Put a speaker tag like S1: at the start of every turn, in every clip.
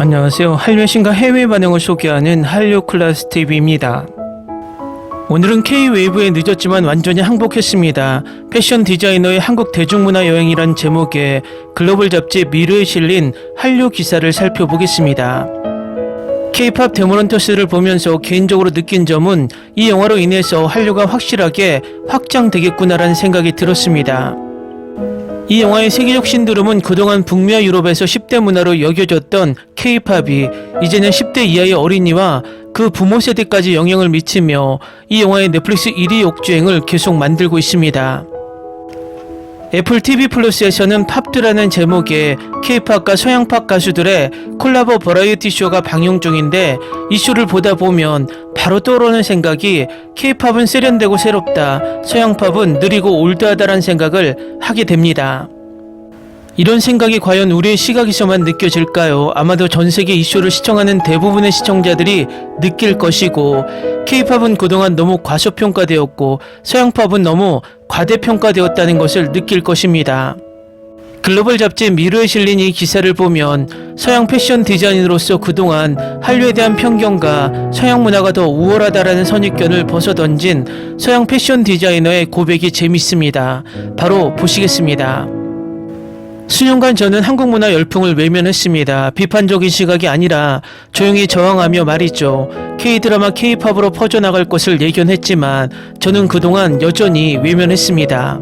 S1: 안녕하세요. 한류의 신과 해외 반응을 소개하는 한류 클래스 TV입니다. 오늘은 K-웨이브에 늦었지만 완전히 항복했습니다. 패션 디자이너의 한국 대중문화 여행이란 제목의 글로벌 잡지 미르에 실린 한류 기사를 살펴보겠습니다. K-팝 데모런터스를 보면서 개인적으로 느낀 점은 이 영화로 인해서 한류가 확실하게 확장되겠구나라는 생각이 들었습니다. 이 영화의 세계적 신드롬은 그동안 북미와 유럽에서 10대 문화로 여겨졌던 K-팝이 이제는 10대 이하의 어린이와 그 부모 세대까지 영향을 미치며 이 영화의 넷플릭스 1위 역주행을 계속 만들고 있습니다. 애플 TV 플러스에서는 팝드라는 제목의 K-팝과 서양팝 가수들의 콜라보 버라이어티 쇼가 방영 중인데 이 쇼를 보다 보면 바로 떠오르는 생각이 K-팝은 세련되고 새롭다, 서양팝은 느리고 올드하다라는 생각을 하게 됩니다. 이런 생각이 과연 우리의 시각에서만 느껴질까요? 아마도 전 세계 이 쇼를 시청하는 대부분의 시청자들이 느낄 것이고 K-팝은 그동안 너무 과소평가되었고 서양팝은 너무 과대평가되었다는 것을 느낄 것입니다. 글로벌 잡지 미르에 실린 이 기사를 보면 서양 패션 디자인으로서 그동안 한류에 대한 편견과 서양 문화가 더 우월하다라는 선입견을 벗어던진 서양 패션 디자이너의 고백이 재밌습니다. 바로 보시겠습니다. 수년간 저는 한국 문화 열풍을 외면했습니다. 비판적인 시각이 아니라 조용히 저항하며 말이죠. K-드라마, K-팝으로 퍼져나갈 것을 예견했지만 저는 그동안 여전히 외면했습니다.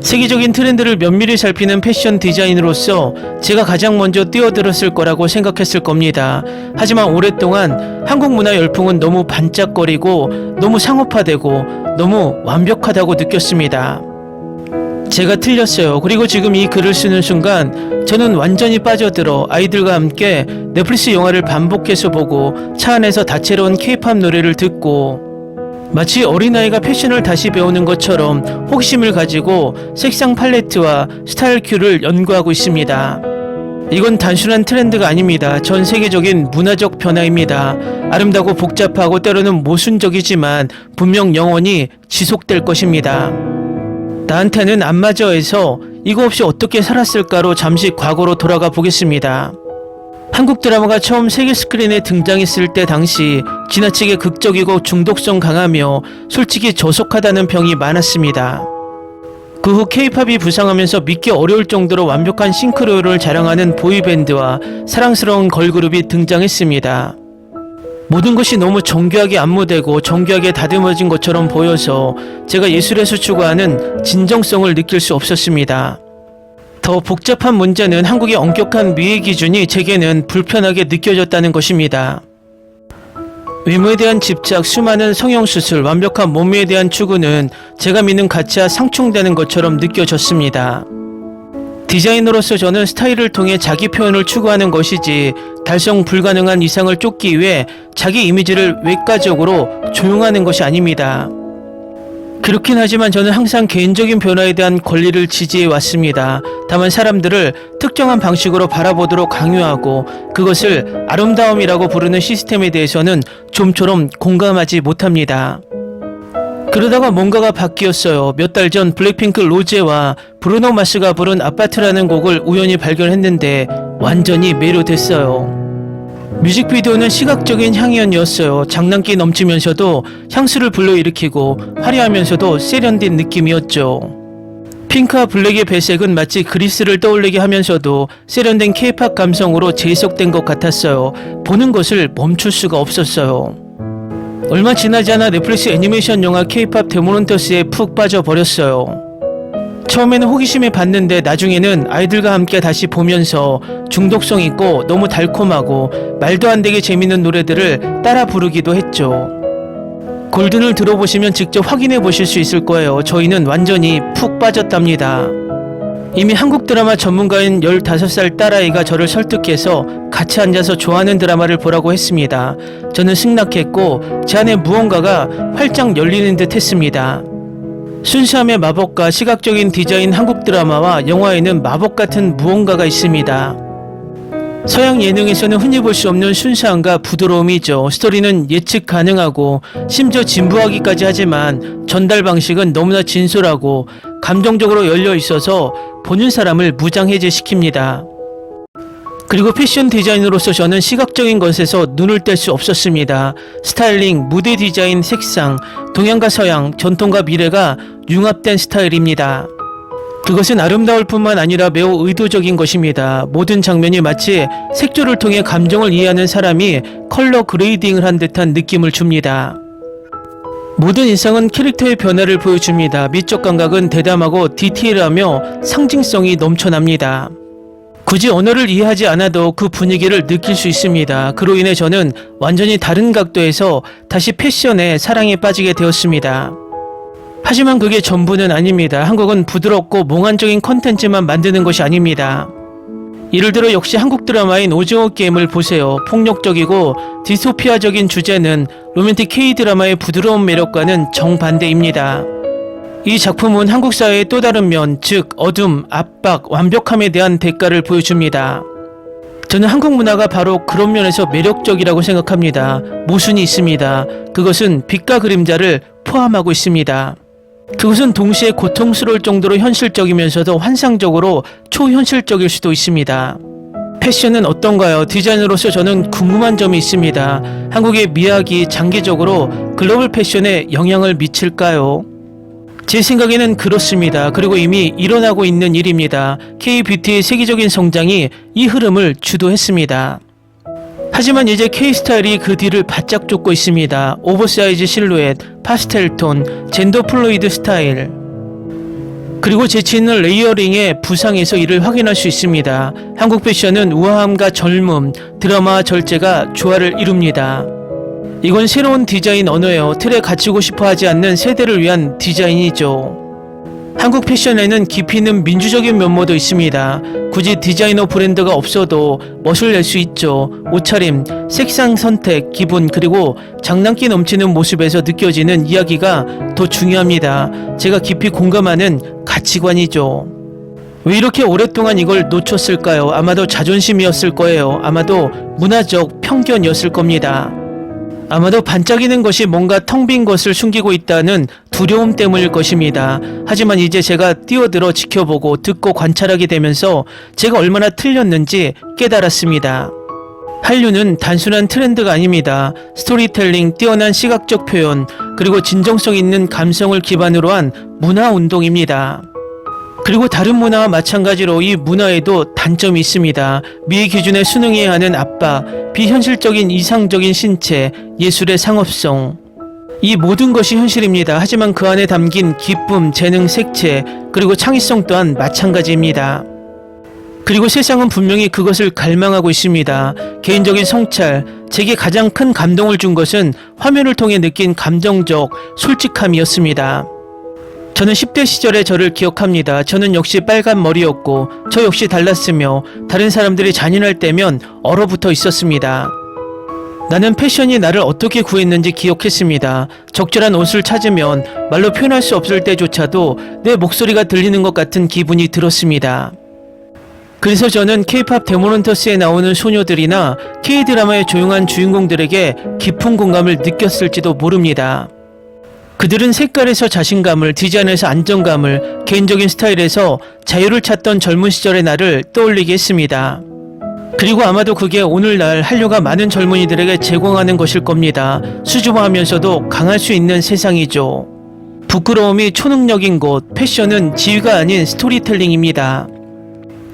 S1: 세계적인 트렌드를 면밀히 살피는 패션 디자인으로서 제가 가장 먼저 뛰어들었을 거라고 생각했을 겁니다. 하지만 오랫동안 한국 문화 열풍은 너무 반짝거리고 너무 상업화되고 너무 완벽하다고 느꼈습니다. 제가 틀렸어요. 그리고 지금 이 글을 쓰는 순간 저는 완전히 빠져들어 아이들과 함께 넷플릭스 영화를 반복해서 보고 차 안에서 다채로운 케이팝 노래를 듣고 마치 어린아이가 패션을 다시 배우는 것처럼 호기심을 가지고 색상 팔레트와 스타일 큐를 연구하고 있습니다. 이건 단순한 트렌드가 아닙니다. 전 세계적인 문화적 변화입니다. 아름다고 복잡하고 때로는 모순적이지만 분명 영원히 지속될 것입니다. 나한테는 안 맞아 해서 이거 없이 어떻게 살았을까로 잠시 과거로 돌아가 보겠습니다. 한국 드라마가 처음 세계 스크린에 등장했을 때 당시 지나치게 극적이고 중독성 강하며 솔직히 저속하다는 평이 많았습니다. 그 후 케이팝이 부상하면서 믿기 어려울 정도로 완벽한 싱크로율을 자랑하는 보이밴드와 사랑스러운 걸그룹이 등장했습니다. 모든 것이 너무 정교하게 안무되고 정교하게 다듬어진 것처럼 보여서 제가 예술에서 추구하는 진정성을 느낄 수 없었습니다. 더 복잡한 문제는 한국의 엄격한 미의 기준이 제게는 불편하게 느껴졌다는 것입니다. 외모에 대한 집착, 수많은 성형수술, 완벽한 몸매에 대한 추구는 제가 믿는 가치와 상충되는 것처럼 느껴졌습니다. 디자이너로서 저는 스타일을 통해 자기 표현을 추구하는 것이지 달성 불가능한 이상을 쫓기 위해 자기 이미지를 외과적으로 조용하는 것이 아닙니다. 그렇긴 하지만 저는 항상 개인적인 변화에 대한 권리를 지지해 왔습니다. 다만 사람들을 특정한 방식으로 바라보도록 강요하고 그것을 아름다움이라고 부르는 시스템에 대해서는 좀처럼 공감하지 못합니다. 그러다가 뭔가가 바뀌었어요. 몇 달 전 블랙핑크 로제와 브루노 마스가 부른 아파트라는 곡을 우연히 발견했는데 완전히 매료됐어요. 뮤직비디오는 시각적인 향연이었어요. 장난기 넘치면서도 향수를 불러일으키고 화려하면서도 세련된 느낌이었죠. 핑크와 블랙의 배색은 마치 그리스를 떠올리게 하면서도 세련된 케이팝 감성으로 재해석된 것 같았어요. 보는 것을 멈출 수가 없었어요. 얼마 지나지 않아 넷플릭스 애니메이션 영화 케이팝 데모넌터스에 푹 빠져버렸어요. 처음에는 호기심에 봤는데 나중에는 아이들과 함께 다시 보면서 중독성 있고 너무 달콤하고 말도 안 되게 재밌는 노래들을 따라 부르기도 했죠. 골든을 들어보시면 직접 확인해 보실 수 있을 거예요. 저희는 완전히 푹 빠졌답니다. 이미 한국 드라마 전문가인 15살 딸아이가 저를 설득해서 같이 앉아서 좋아하는 드라마를 보라고 했습니다. 저는 승낙했고 제 안에 무언가가 활짝 열리는 듯 했습니다. 순수함의 마법과 시각적인 디자인 한국 드라마와 영화에는 마법 같은 무언가가 있습니다. 서양 예능에서는 흔히 볼 수 없는 순수함과 부드러움이죠. 스토리는 예측 가능하고 심지어 진부하기까지 하지만 전달 방식은 너무나 진솔하고 감정적으로 열려 있어서 보는 사람을 무장해제시킵니다. 그리고 패션 디자이너로서 저는 시각적인 것에서 눈을 뗄 수 없었습니다. 스타일링, 무대 디자인, 색상, 동양과 서양, 전통과 미래가 융합된 스타일입니다. 그것은 아름다울 뿐만 아니라 매우 의도적인 것입니다. 모든 장면이 마치 색조를 통해 감정을 이해하는 사람이 컬러 그레이딩을 한 듯한 느낌을 줍니다. 모든 인상은 캐릭터의 변화를 보여줍니다. 미적 감각은 대담하고 디테일하며 상징성이 넘쳐납니다. 굳이 언어를 이해하지 않아도 그 분위기를 느낄 수 있습니다. 그로 인해 저는 완전히 다른 각도에서 다시 패션에 사랑에 빠지게 되었습니다. 하지만 그게 전부는 아닙니다. 한국은 부드럽고 몽환적인 컨텐츠만 만드는 것이 아닙니다. 예를 들어 역시 한국 드라마인 오징어 게임을 보세요. 폭력적이고 디스토피아적인 주제는 로맨틱 K-드라마의 부드러운 매력과는 정반대입니다. 이 작품은 한국 사회의 또 다른 면, 즉 어둠, 압박, 완벽함에 대한 대가를 보여줍니다. 저는 한국 문화가 바로 그런 면에서 매력적이라고 생각합니다. 모순이 있습니다. 그것은 빛과 그림자를 포함하고 있습니다. 그것은 동시에 고통스러울 정도로 현실적이면서도 환상적으로 초현실적일 수도 있습니다. 패션은 어떤가요? 디자이너로서 저는 궁금한 점이 있습니다. 한국의 미학이 장기적으로 글로벌 패션에 영향을 미칠까요? 제 생각에는 그렇습니다. 그리고 이미 일어나고 있는 일입니다. K-뷰티의 세계적인 성장이 이 흐름을 주도했습니다. 하지만 이제 K-스타일이 그 뒤를 바짝 쫓고 있습니다. 오버사이즈 실루엣, 파스텔 톤, 젠더 플루이드 스타일. 그리고 재치 있는 레이어링의 부상에서 이를 확인할 수 있습니다. 한국 패션은 우아함과 젊음, 드라마와 절제가 조화를 이룹니다. 이건 새로운 디자인 언어예요. 틀에 갇히고 싶어 하지 않는 세대를 위한 디자인이죠. 한국 패션에는 깊이 있는 민주적인 면모도 있습니다. 굳이 디자이너 브랜드가 없어도 멋을 낼 수 있죠. 옷차림, 색상 선택, 기분, 그리고 장난기 넘치는 모습에서 느껴지는 이야기가 더 중요합니다. 제가 깊이 공감하는 가치관이죠. 왜 이렇게 오랫동안 이걸 놓쳤을까요? 아마도 자존심이었을 거예요. 아마도 문화적 편견이었을 겁니다. 아마도 반짝이는 것이 뭔가 텅 빈 것을 숨기고 있다는 두려움 때문일 것입니다. 하지만 이제 제가 뛰어들어 지켜보고 듣고 관찰하게 되면서 제가 얼마나 틀렸는지 깨달았습니다. 한류는 단순한 트렌드가 아닙니다. 스토리텔링, 뛰어난 시각적 표현, 그리고 진정성 있는 감성을 기반으로 한 문화 운동입니다. 그리고 다른 문화와 마찬가지로 이 문화에도 단점이 있습니다. 미의 기준에 순응해야 하는 압박, 비현실적인 이상적인 신체, 예술의 상업성. 이 모든 것이 현실입니다. 하지만 그 안에 담긴 기쁨, 재능, 색채, 그리고 창의성 또한 마찬가지입니다. 그리고 세상은 분명히 그것을 갈망하고 있습니다. 개인적인 성찰, 제게 가장 큰 감동을 준 것은 화면을 통해 느낀 감정적 솔직함이었습니다. 저는 10대 시절의 저를 기억합니다. 저는 역시 빨간 머리였고, 저 역시 달랐으며, 다른 사람들이 잔인할 때면 얼어붙어 있었습니다. 나는 패션이 나를 어떻게 구했는지 기억했습니다. 적절한 옷을 찾으면 말로 표현할 수 없을 때조차도 내 목소리가 들리는 것 같은 기분이 들었습니다. 그래서 저는 K-팝 데모넌터스에 나오는 소녀들이나 K-드라마의 조용한 주인공들에게 깊은 공감을 느꼈을지도 모릅니다. 그들은 색깔에서 자신감을, 디자인에서 안정감을, 개인적인 스타일에서 자유를 찾던 젊은 시절의 나를 떠올리게 했습니다. 그리고 아마도 그게 오늘날 한류가 많은 젊은이들에게 제공하는 것일 겁니다. 수줍어하면서도 강할 수 있는 세상이죠. 부끄러움이 초능력인 곳, 패션은 지위가 아닌 스토리텔링입니다.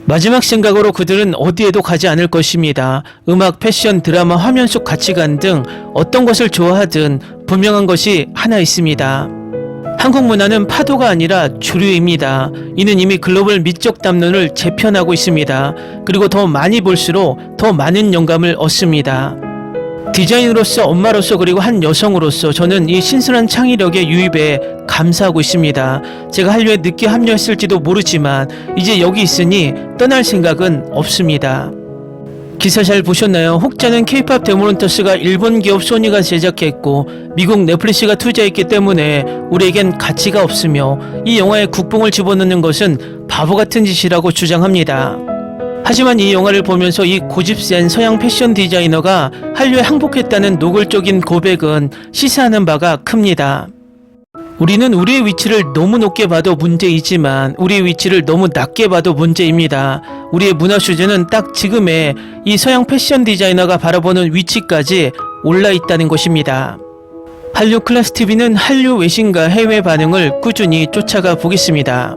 S1: 마지막 생각으로 그들은 어디에도 가지 않을 것입니다. 음악, 패션, 드라마, 화면 속 가치관 등 어떤 것을 좋아하든 분명한 것이 하나 있습니다. 한국 문화는 파도가 아니라 주류입니다. 이는 이미 글로벌 미적 담론을 재편하고 있습니다. 그리고 더 많이 볼수록 더 많은 영감을 얻습니다. 디자인으로서 엄마로서 그리고 한 여성으로서 저는 이 신선한 창의력의 유입에 감사하고 있습니다. 제가 한류에 늦게 합류했을지도 모르지만 이제 여기 있으니 떠날 생각은 없습니다. 기사 잘 보셨나요? 혹자는 케이팝 데모런터스가 일본 기업 소니가 제작했고 미국 넷플릭스가 투자했기 때문에 우리에겐 가치가 없으며 이 영화에 국뽕을 집어넣는 것은 바보 같은 짓이라고 주장합니다. 하지만 이 영화를 보면서 이 고집센 서양 패션 디자이너가 한류에 항복했다는 노골적인 고백은 시사하는 바가 큽니다. 우리는 우리의 위치를 너무 높게 봐도 문제이지만 우리의 위치를 너무 낮게 봐도 문제입니다. 우리의 문화 수준은 딱 지금의 이 서양 패션 디자이너가 바라보는 위치까지 올라 있다는 것입니다. 한류 클래스 TV는 한류 외신과 해외 반응을 꾸준히 쫓아가 보겠습니다.